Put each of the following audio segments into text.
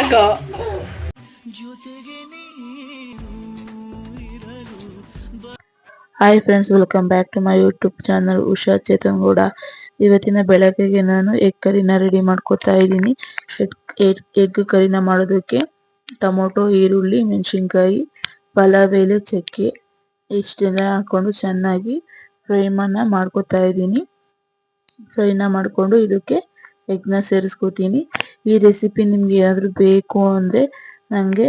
Agro. Hi friends welcome back to my YouTube channel Usha Chetan Gowda ಇವತ್ತಿನ ಬೆಳಗ್ಗೆಗೆ ನಾನು egg ಕರಿನ ready ಮಾಡ್ಕೊತಾ ಇದ್ದೀನಿ. ಎಗ್ ಕರಿನ ಮಾಡೋದಕ್ಕೆ ಟೊಮೊಟೊ, ಈರುಳ್ಳಿ, ಮೆಣಸಿನ್ಕಾಯಿ, ಪಲಾವ್, ಎಲೆ ಚಕ್ಕೆ ಇಷ್ಟೆಲ್ಲ ಹಾಕೊಂಡು ಚೆನ್ನಾಗಿ ಫ್ರೈಮನ್ನ ಮಾಡ್ಕೊತಾ ಇದ್ದೀನಿ. ಫ್ರೈನ ಮಾಡಿಕೊಂಡು ಇದಕ್ಕೆ ಎಗ್ನ ಸೇರಿಸ್ಕೊತೀನಿ. ಈ ರೆಸಿಪಿ ನಿಮ್ಗೆ ಏನಾದರೂ ಬೇಕು ಅಂದರೆ ನನಗೆ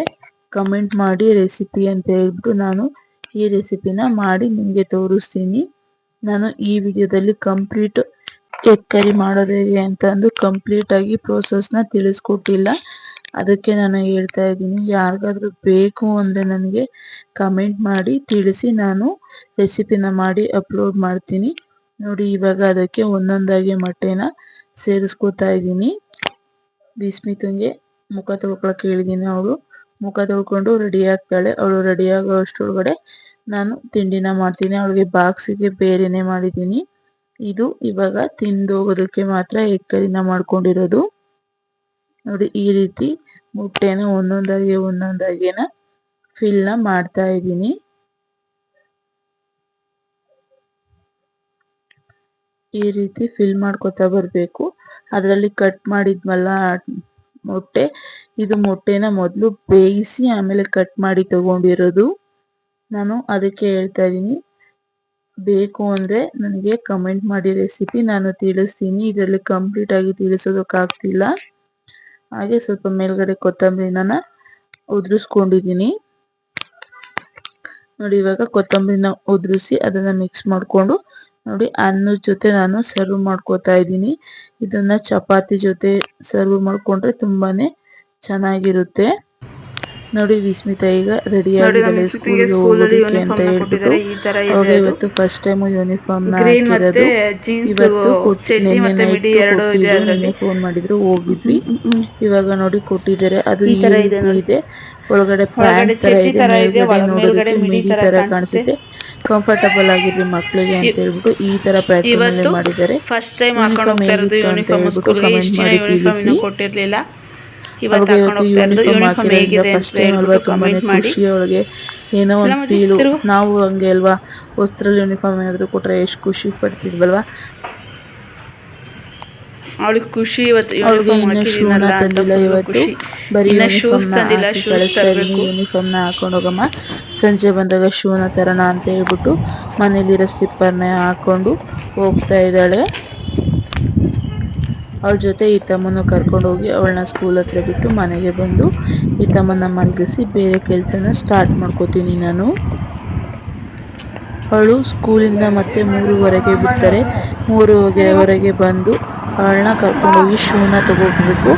ಕಮೆಂಟ್ ಮಾಡಿ ರೆಸಿಪಿ ಅಂತ ಹೇಳ್ಬಿಟ್ಟು ನಾನು ಈ ರೆಸಿಪಿನ ಮಾಡಿ ನಿಮಗೆ ತೋರಿಸ್ತೀನಿ. ನಾನು ಈ ವಿಡಿಯೋದಲ್ಲಿ ಕಂಪ್ಲೀಟ್ ಎಗ್ ಕರಿ ಮಾಡೋದು ಹೇಗೆ ಅಂತ ಅಂದು ಕಂಪ್ಲೀಟ್ ಆಗಿ ನ ತಿಳಿಸ್ಕೊಟ್ಟಿಲ್ಲ. ಅದಕ್ಕೆ ನಾನು ಹೇಳ್ತಾ ಇದ್ದೀನಿ, ಯಾರಿಗಾದ್ರೂ ಬೇಕು ಅಂದರೆ ನನಗೆ ಕಮೆಂಟ್ ಮಾಡಿ, ತಿಳಿಸಿ ನಾನು ರೆಸಿಪಿನ ಮಾಡಿ ಅಪ್ಲೋಡ್ ಮಾಡ್ತೀನಿ. ನೋಡಿ, ಇವಾಗ ಅದಕ್ಕೆ ಒಂದೊಂದಾಗಿ ಮೊಟ್ಟೆನ ಸೇರಿಸ್ಕೊತಾ ಇದ್ದೀನಿ. ಬಿಸ್ಮಿತಂಗೆ ಮುಖ ತೊಳ್ಕೊಳಕ್ಕೆ ಹೇಳಿದ್ದೀನಿ ಅವಳು. ಮುಖ ತೊಳ್ಕೊಂಡು ರೆಡಿ ಆಗ್ತಾಳೆ. ಅವಳು ರೆಡಿ ಆಗೋಷ್ಟೊಳಗಡೆ ನಾನು ತಿಂಡಿನ ಮಾಡ್ತೀನಿ. ಅವಳಿಗೆ ಬಾಕ್ಸಿಗೆ ಬೇರೆನೆ ಮಾಡಿದ್ದೀನಿ. ಇದು ಇವಾಗ ತಿಂದು ಹೋಗೋದಕ್ಕೆ ಮಾತ್ರ ಎಕ್ಕರಿನ ಮಾಡ್ಕೊಂಡಿರೋದು. ನೋಡಿ ಈ ರೀತಿ ಮೊಟ್ಟೆನ ಒಂದೊಂದಾಗಿ ಒಂದೊಂದಾಗಿನ ಫಿಲ್ನ ಮಾಡ್ತಾ ಇದ್ದೀನಿ. ಈ ರೀತಿ ಫಿಲ್ ಮಾಡ್ಕೊತಾ ಬರಬೇಕು. ಅದರಲ್ಲಿ ಕಟ್ ಮಾಡಿದ್ವಲ್ಲ ಮೊಟ್ಟೆ, ಇದು ಮೊಟ್ಟೆನ ಮೊದಲು ಬೇಯಿಸಿ ಆಮೇಲೆ ಕಟ್ ಮಾಡಿ ತಗೊಂಡಿರೋದು. ನಾನು ಅದಕ್ಕೆ ಹೇಳ್ತಾ ಇದ್ದೀನಿ. ಬೇಕು ಅಂದರೆ ನನಗೆ ಕಮೆಂಟ್ ಮಾಡಿ ರೆಸಿಪಿ ನಾನು ತಿಳಿಸ್ತೀನಿ. ಇದರಲ್ಲಿ ಕಂಪ್ಲೀಟ್ ಆಗಿ ತಿಳಿಸೋದಕ್ಕಾಗ್ತಿಲ್ಲ. ಹಾಗೆ ಸ್ವಲ್ಪ ಮೇಲ್ಗಡೆ ಕೊತ್ತಂಬರಿನ ಉದುರಿಸ್ಕೊಂಡಿದ್ದೀನಿ. ನೋಡಿ, ಇವಾಗ ಕೊತ್ತಂಬರಿನ ಉದುರಿಸಿ ಅದನ್ನ ಮಿಕ್ಸ್ ಮಾಡಿಕೊಂಡು ನೋಡಿ ಅನ್ನದ ಜೊತೆ ನಾನು ಸರ್ವ್ ಮಾಡ್ಕೋತಾ ಇದ್ದೀನಿ. ಇದನ್ನ ಚಪಾತಿ ಜೊತೆ ಸರ್ವ್ ಮಾಡ್ಕೊಂಡ್ರೆ ತುಂಬಾನೇ ಚೆನ್ನಾಗಿರುತ್ತೆ. ನೋಡಿ ವಿಸ್ಮಿತಾ ಈಗ ರೆಡಿ ಆಗಿದ್ದಾಳೆ ಸ್ಕೂಲ್ಗೆ ಹೋಗೋದಕ್ಕೆ ಅಂತ ಹೇಳ್ಬಿಟ್ಟು. ಅವಾಗ ಇವತ್ತು ಫಸ್ಟ್ ಟೈಮ್ ಯೂನಿಫಾರ್ಮ್ನ ಹಾಕಿರೋದು. ಇವತ್ತು ನಿನ್ನೆ ನೈಟ್ ಫೋನ್ ಮಾಡಿದ್ರು ಹೋಗಿದ್ವಿ. ಇವಾಗ ನೋಡಿ ಕೊಟ್ಟಿದ್ದಾರೆ. ಅದು ಈ ರೀತಿ ಇದೆ. ಒಳಗಡೆ ಪ್ಯಾಂಟ್ ತರ ಇದೆ ಮೇಲ್ಗಡೆ ನೋಡೋದಕ್ಕೆ ಮಿಡಿ ತರ ಕಾಣಿಸುತ್ತೆ ಕಂಫರ್ಟಬಲ್ ಆಗಿರ್ಲಿ ಮಕ್ಕಳಿಗೆ ಅಂತ ಹೇಳ್ಬಿಟ್ಟು ಈ ತರ ಪ್ಯಾಟರ್ನ್ ಮಾಡಿದ್ದಾರೆ. ಫಸ್ಟ್ ಟೈಮ್ ಹಾಕೊಂಡು ಹೋಗ್ತಾ ಇರೋದು ಯೂನಿಫಾರ್ಮ್ ಸ್ಕೂಲ್ಗೆ ಇಷ್ಟು ದಿನ ಯೂನಿಫಾರ್ಮ್ ಕೊಟ್ಟಿರಲಿಲ್ಲ. ಇವತ್ತು ಯೂನಿಫಾರ್ಮ್ ಹೇಗಿದೆ ಫಸ್ಟ್ ಟೈಮ್ ಅಲ್ವಾ ತುಂಬಾನೇ ಖುಷಿ ಅವಳಿಗೆ ಏನೋ ಒಂದು ಫೀಲು ನಾವು ಹಂಗೆ ಅಲ್ವಾ? ವಸ್ತ್ರಲ್ಲಿ ಯೂನಿಫಾರ್ಮ್ ಏನಾದ್ರು ಕೊಟ್ರೆ ಎಷ್ಟು ಖುಷಿ ಪಡ್ತಿದ್ವಲ್ವಾ? ಅವಳಿಗೆ ಖುಷಿ ಇವತ್ತು ಯೂನಿಫಾರ್ಮ್ ತಂದಿಲ್ಲ ಇವತ್ತು. ಬರೀ ಶೂಸ್ನ ತಂದಿಲ್ಲ ಶೂಸ್ ಕಳಿಸ್ತಾ ಯೂನಿಫಾರ್ಮ್ನ ಹಾಕೊಂಡು ಹೋಗಮ್ಮ. ಸಂಜೆ ಬಂದಾಗ ಶೂನ ತರೋಣ ಅಂತ ಹೇಳ್ಬಿಟ್ಟು ಮನೇಲಿರೋ ಸ್ಲಿಪ್ಪರ್ನ ಹಾಕೊಂಡು ಹೋಗ್ತಾ ಇದ್ದಾಳೆ. ಅವಳ ಜೊತೆ ಈ ತಮ್ಮನ ಕರ್ಕೊಂಡು ಹೋಗಿ ಅವಳನ್ನ ಸ್ಕೂಲ್ ಹತ್ರ ಬಿಟ್ಟು ಮನೆಗೆ ಬಂದು ಈ ತಮ್ಮನ ಮಲಗಿಸಿ ಬೇರೆ ಕೆಲಸನ ಸ್ಟಾರ್ಟ್ ಮಾಡ್ಕೋತೀನಿ ನಾನು. ಅವಳು ಸ್ಕೂಲಿಂದ ಮತ್ತೆ ಮೂರುವರೆಗೆ ಬಿಡ್ತಾರೆ. ಮೂರುವರೆಗೆ ಬಂದು ಅವಳನ್ನ ಕರ್ಕೊಂಡೋಗಿ ಶೂನ ತಗೋಬೇಕು.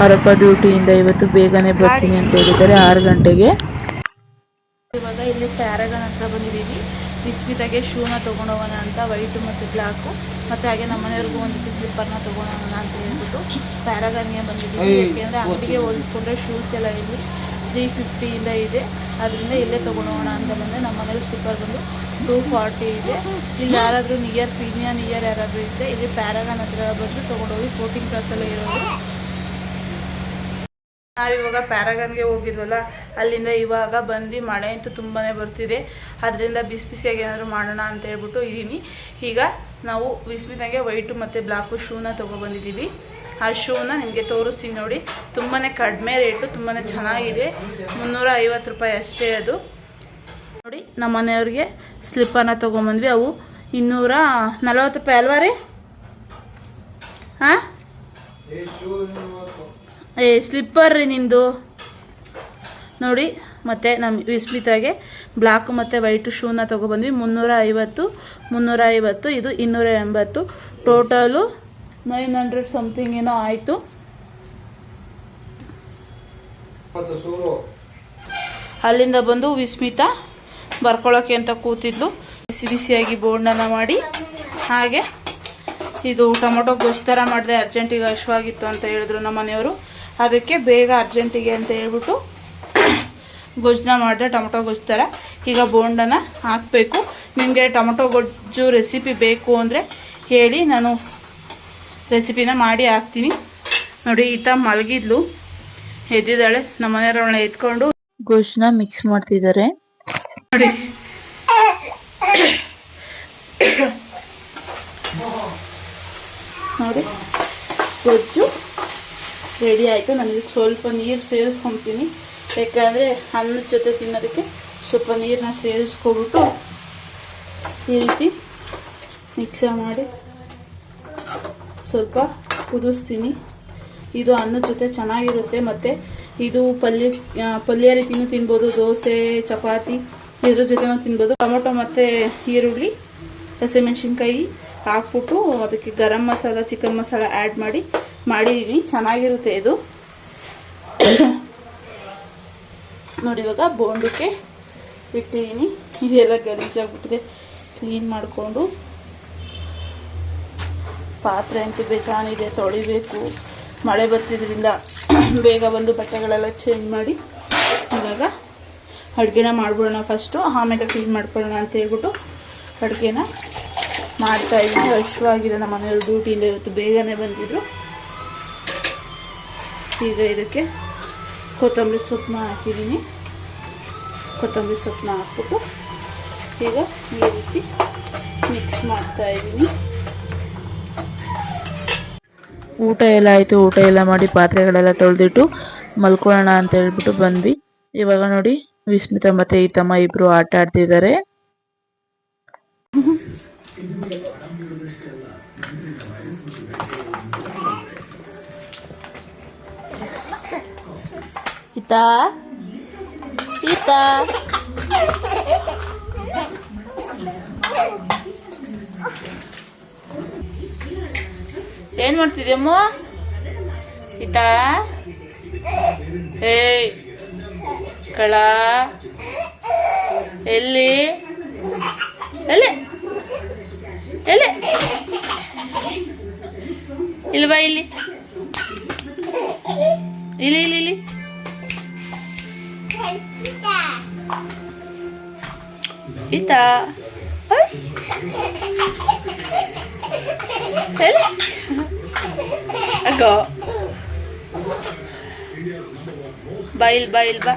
ಅವರಪ್ಪ ಡ್ಯೂಟಿಯಿಂದ ಇವತ್ತು ಬೇಗನೆ ಬರ್ತೀನಿ ಅಂತ ಹೇಳಿದ್ದಾರೆ, ಆರು ಗಂಟೆಗೆ. ಇವಾಗ ಇಲ್ಲಿ ಪ್ಯಾರಗನ್ ಹತ್ರ ಬಂದಿದ್ದೀವಿ. ಬಿಸ್ಮಿತಾಗೆ ಶೂನ ತೊಗೊಂಡೋಗೋಣ ಅಂತ ವೈಟು ಮತ್ತು ಬ್ಲ್ಯಾಕು. ಮತ್ತು ಹಾಗೆ ನಮ್ಮ ಮನೆಯವ್ರಿಗೂ ಒಂದು ಸ್ಲಿಪ್ಪರ್ನ ತೊಗೊಂಡೋಗೋಣ ಅಂತ ಹೇಳ್ಬಿಟ್ಟು ಪ್ಯಾರಾಗನ್ಗೆ ಬಂದಿದ್ದೀವಿ. ಯಾಕೆಂದರೆ ಅಂಗಡಿಗೆ ಹೋಲಿಸ್ಕೊಂಡ್ರೆ ಶೂಸ್ ಎಲ್ಲ ಇಲ್ಲಿ ತ್ರೀ ಫಿಫ್ಟಿಯಿಂದ ಇದೆ. ಅದರಿಂದ ಇಲ್ಲೇ ತೊಗೊಂಡೋಗೋಣ ಅಂತ ಬಂದೆ. ನಮ್ಮ ಮನೇಲಿ ಸ್ಲಿಪ್ಪರ್ ಬಂದು ಟೂ ಫಾರ್ಟಿ ಇದೆ. ಇಲ್ಲಿ ಯಾರಾದರೂ ನಿಯರ್ ಪ್ರೀಮಿಯರ್ ನಿಯರ್ ಯಾರಾದರೂ ಇದ್ದರೆ ಇಲ್ಲಿ ಪ್ಯಾರಾಗನ್ ಹತ್ರ ಬಂದು ತೊಗೊಂಡೋಗಿ ಫೋರ್ಟೀನ್ ಕ್ಲಾಸಲ್ಲೇ ಇರೋದು ನಾವಿವಾಗ ಪ್ಯಾರಾಗನ್ಗೆ ಹೋಗಿದ್ವಲ್ಲ, ಅಲ್ಲಿಂದ ಇವಾಗ ಬಂದು ಮಳೆ ಅಂತೂ ತುಂಬಾ ಬರ್ತಿದೆ. ಅದರಿಂದ ಬಿಸಿ ಬಿಸಿಯಾಗಿ ಏನಾದರೂ ಮಾಡೋಣ ಅಂತ ಹೇಳ್ಬಿಟ್ಟು ಇದ್ದೀನಿ. ಈಗ ನಾವು ಬಿಸ್ಮಿತಾಗೆ ವೈಟು ಮತ್ತು ಬ್ಲ್ಯಾಕು ಶೂನ ತೊಗೊಬಂದಿದ್ದೀವಿ. ಆ ಶೂನ ನಿಮಗೆ ತೋರಿಸ್ತೀನಿ ನೋಡಿ. ತುಂಬಾ ಕಡಿಮೆ ರೇಟು ತುಂಬಾ ಚೆನ್ನಾಗಿದೆ. ಮುನ್ನೂರ ಐವತ್ತು ರೂಪಾಯಿ ಅಷ್ಟೇ ಅದು. ನೋಡಿ, ನಮ್ಮ ಮನೆಯವ್ರಿಗೆ ಸ್ಲಿಪ್ಪನ್ನು ತೊಗೊಂಬಂದ್ವಿ. ಅವು ಇನ್ನೂರ ನಲವತ್ತು ರೂಪಾಯಿ ಅಲ್ವಾ ರೀ? ಹಾಂ ಏ ಸ್ಲಿಪ್ಪರ್ ರೀ ನಿಂದು. ನೋಡಿ, ಮತ್ತು ನಮ್ಮ ವಿಸ್ಮಿತಾಗೆ ಬ್ಲ್ಯಾಕ್ ಮತ್ತು ವೈಟು ಶೂನ ತೊಗೊಬಂದ್ವಿ. ಮುನ್ನೂರ ಐವತ್ತು ಮುನ್ನೂರ ಐವತ್ತು ಇದು ಇನ್ನೂರ ಎಂಬತ್ತು ಟೋಟಲು ನೈನ್ ಹಂಡ್ರೆಡ್ ಸಮಥಿಂಗ್ ಏನೋ ಆಯಿತು. ಅಲ್ಲಿಂದ ಬಂದು ವಿಸ್ಮಿತಾ ಬರ್ಕೊಳ್ಳೋಕೆ ಅಂತ ಕೂತಿದ್ದು ಬಿಸಿ ಬಿಸಿಯಾಗಿ ಬೋಂಡನ ಮಾಡಿ. ಹಾಗೆ, ಇದು ಟೊಮೊಟೊ ಗೊಜ್ಜು ಥರ ಮಾಡಿದೆ. ಅರ್ಜೆಂಟಿಗೆ ಹಶ್ವಾಗಿತ್ತು ಅಂತ ಹೇಳಿದ್ರು ನಮ್ಮ ಮನೆಯವರು ಅದಕ್ಕೆ ಬೇಗ ಅರ್ಜೆಂಟಿಗೆ ಅಂತ ಹೇಳ್ಬಿಟ್ಟು ಗೊಜ್ಜನ್ನ ಮಾಡಿದೆ ಟೊಮೊಟೊ ಗೊಜ್ಜು ಥರ ಈಗ ಬೋಂಡನ ಹಾಕಬೇಕು. ನಿಮಗೆ ಟೊಮೊಟೊ ಗೊಜ್ಜು ರೆಸಿಪಿ ಬೇಕು ಅಂದರೆ ಹೇಳಿ ನಾನು ರೆಸಿಪಿನ ಮಾಡಿ ಹಾಕ್ತೀನಿ. ನೋಡಿ, ಈತ ಮಲಗಿದ್ಲು. ಎದ್ದಿದ್ದಾಳೆ. ನಮ್ಮ ಮನೆಯವ್ರನ್ನ ಎತ್ಕೊಂಡು ಗೊಜ್ಜನ್ನ ಮಿಕ್ಸ್ ಮಾಡ್ತಿದ್ದಾರೆ. ನೋಡಿ. ನೋಡಿ. ಗೊಜ್ಜು ರೆಡಿ ಆಯಿತು. ನಾನು ಇದಕ್ಕೆ ಸ್ವಲ್ಪ ನೀರು ಸೇರಿಸ್ಕೊತೀನಿ. ಯಾಕಂದರೆ ಅನ್ನದ ಜೊತೆ ತಿನ್ನೋದಕ್ಕೆ ಸ್ವಲ್ಪ ನೀರನ್ನ ಸೇರಿಸ್ಕೊಬಿಟ್ಟು ಈ ರೀತಿ ಮಿಕ್ಸರ್ ಮಾಡಿ ಸ್ವಲ್ಪ ಕುದಿಸ್ತೀನಿ. ಇದು ಅನ್ನದ ಜೊತೆ ಚೆನ್ನಾಗಿರುತ್ತೆ. ಮತ್ತು ಇದು ಪಲ್ಯ ಪಲ್ಯ ರೀತಿನೂ ತಿನ್ಬೋದು. ದೋಸೆ, ಚಪಾತಿ, ಇದ್ರ ಜೊತೆನೂ ತಿನ್ಬೋದು. ಟೊಮೊಟೊ ಮತ್ತು ಈರುಳ್ಳಿ, ಹಸಿಮೆಣ್ಸಿನ್ಕಾಯಿ ಹಾಕ್ಬಿಟ್ಟು ಅದಕ್ಕೆ ಗರಂ ಮಸಾಲ, ಚಿಕನ್ ಮಸಾಲ ಆ್ಯಡ್ ಮಾಡಿ ಮಾಡಿದ್ದೀನಿ ಚೆನ್ನಾಗಿರುತ್ತೆ ಇದು. ನೋಡಿ, ಇವಾಗ ಬೋಂಡಕ್ಕೆ ಇಟ್ಟಿದ್ದೀನಿ ಇದೆಲ್ಲ ಗಲೀಜಾಗ್ಬಿಟ್ಟಿದೆ ಕ್ಲೀನ್ ಮಾಡಿಕೊಂಡು. ಪಾತ್ರೆ ಅಂತೂ ಬೇಜಾನಿದೆ ತೊಳಿಬೇಕು. ಮಳೆ ಬರ್ತಿದ್ರಿಂದ ಬೇಗ ಬಂದು ಬಟ್ಟೆಗಳೆಲ್ಲ ಚೇಂಜ್ ಮಾಡಿ ಇವಾಗ ಅಡುಗೆನ ಮಾಡ್ಬಿಡೋಣ ಫಸ್ಟು ಆಮೇಲೆ ಕ್ಲೀನ್ ಮಾಡ್ಕೊಳ್ಳೋಣ ಅಂತ ಹೇಳ್ಬಿಟ್ಟು ಅಡುಗೆನ ಮಾಡ್ತಾಯಿದ್ದೀನಿ ಹಶ್ವಾಗಿದೆ ನಮ್ಮ ಮನೆಯವರು ಡ್ಯೂಟಿಯಿಂದ ಇವತ್ತು ಬೇಗನೆ ಬಂದಿದ್ರು. ಈಗ ಇದಕ್ಕೆ ಕೊತ್ತಂಬರಿ ಸೊಪ್ಪನ್ನ ಹಾಕಿದ್ದೀನಿ. ಕೊತ್ತಂಬರಿ ಸೊಪ್ಪನ್ನ ಹಾಕ್ಬಿಟ್ಟು ಈಗ ಈ ರೀತಿ ಮಿಕ್ಸ್ ಮಾಡ್ತಾ ಇದ್ದೀನಿ. ಊಟ ಎಲ್ಲ ಆಯಿತು, ಊಟ ಎಲ್ಲ ಮಾಡಿ ಪಾತ್ರೆಗಳೆಲ್ಲ ತೊಳೆದಿಟ್ಟು ಮಲ್ಕೊಳ್ಳೋಣ ಅಂತ ಹೇಳ್ಬಿಟ್ಟು ಬಂದ್ವಿ. ಇವಾಗ ನೋಡಿ ವಿಸ್ಮಿತ ಮತ್ತೆ ಈ ತಮ್ಮ ಇಬ್ರು ಆಟ ಆಡ್ತಿದ್ದಾರೆ. ಈತಾ ಈತಾ ಏನ್ ಮಾಡ್ತಿದ್ಯಮ್ಮ ಈತಾ ಏಯ್ ಕಳ ಎಲ್ಲಿ ಎಲ್ಲಿ ಎಲ್ಲಿ ಇಲ್ಲಿ ಬಾ ಇಲ್ಲಿ ಇಲ್ಲಿ ಇಲ್ಲಿ ಇಲ್ಲಿ ಓಯ್. ಎಲ್ಲಿ? ಅಗೋ ಬೈಲ್ ಬೈಲ್ ಬಾ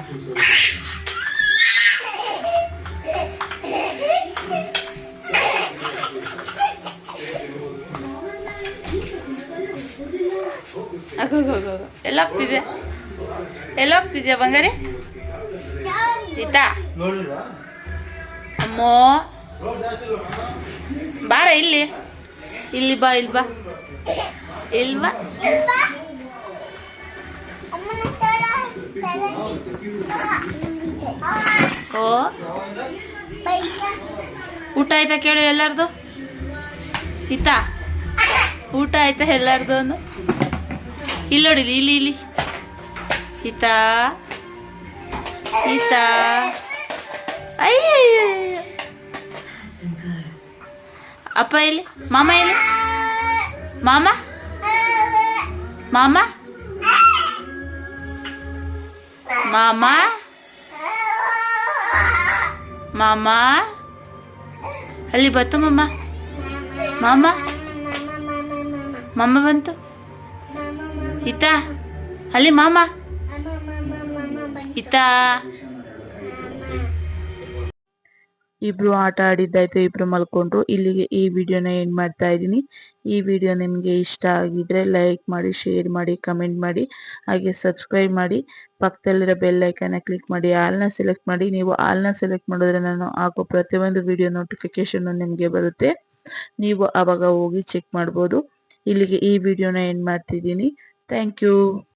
ಅಗೋ. ಎಲ್ಲ ಹೋಗ್ತಿದ್ಯಾ ಎಲ್ಲ ಹೋಗ್ತಿದ್ಯಾ ಬಂಗಾರಿ ಈತಾ ಅಮ್ಮೋ. ಬಾರ ಇಲ್ಲಿ. ಇಲ್ಲಿ ಬಾ ಇಲ್ಲಿ ಬಾ. ಇಲ್ಲಿ ಬಾ. ಓ. ಊಟ ಆಯ್ತಾ ಕೇಳು ಎಲ್ಲಾರ್ದು? ಇತ್ತಾ? ಊಟ ಆಯ್ತಾ ಎಲ್ಲಾರ್ದು ಇಲ್ಲಿ ನೋಡಿ ಇಲ್ಲಿ ಇಲ್ಲಿ. ಇತ್ತಾ? ಈತಾ ಅಯ್ಯಯ್ಯ ಅಪ್ಪ ಇಲ್ಲಿ ಮಾಮ ಇಲ್ಲಿ ಮಾಮ ಮಾಮ ಮಾಮ ಮಾಮ ಅಲ್ಲಿ ಬತ್ತು ಮಮ್ಮ. ಮಾಮ ಮಾಮ ಬಂತು. ಇತ್ತಾ ಅಲ್ಲಿ ಮಾಮ? ಇತ್ತಾ? ಇಬ್ರು ಆಟ ಆಡಿದ್ದಾಯ್ತು, ಇಬ್ರು ಮಲ್ಕೊಂಡ್ರು. ಇಲ್ಲಿಗೆ ಈ ವಿಡಿಯೋನ ಎಂಡ್ ಮಾಡ್ತಾ ಇದ್ದೀನಿ. ಈ ವಿಡಿಯೋ ನಿಮಗೆ ಇಷ್ಟ ಆಗಿದ್ರೆ ಲೈಕ್ ಮಾಡಿ ಶೇರ್ ಮಾಡಿ ಕಮೆಂಟ್ ಮಾಡಿ, ಹಾಗೆ ಸಬ್ಸ್ಕ್ರೈಬ್ ಮಾಡಿ. ಪಕ್ಕದಲ್ಲಿರೋ ಬೆಲ್ ಐಕನ್ನ ಕ್ಲಿಕ್ ಮಾಡಿ ಆಲ್ನ ಸೆಲೆಕ್ಟ್ ಮಾಡಿ. ನೀವು ಆಲ್ನ ಸೆಲೆಕ್ಟ್ ಮಾಡಿದ್ರೆ ನಾನು ಹಾಕೋ ಪ್ರತಿಯೊಂದು ವಿಡಿಯೋ ನೋಟಿಫಿಕೇಶನ್ ನಿಮಗೆ ಬರುತ್ತೆ. ನೀವು ಅವಾಗ ಹೋಗಿ ಚೆಕ್ ಮಾಡ್ಬೋದು. ಇಲ್ಲಿಗೆ ಈ ವಿಡಿಯೋನ ಎಂಡ್ ಮಾಡ್ತಿದ್ದೀನಿ. Thank you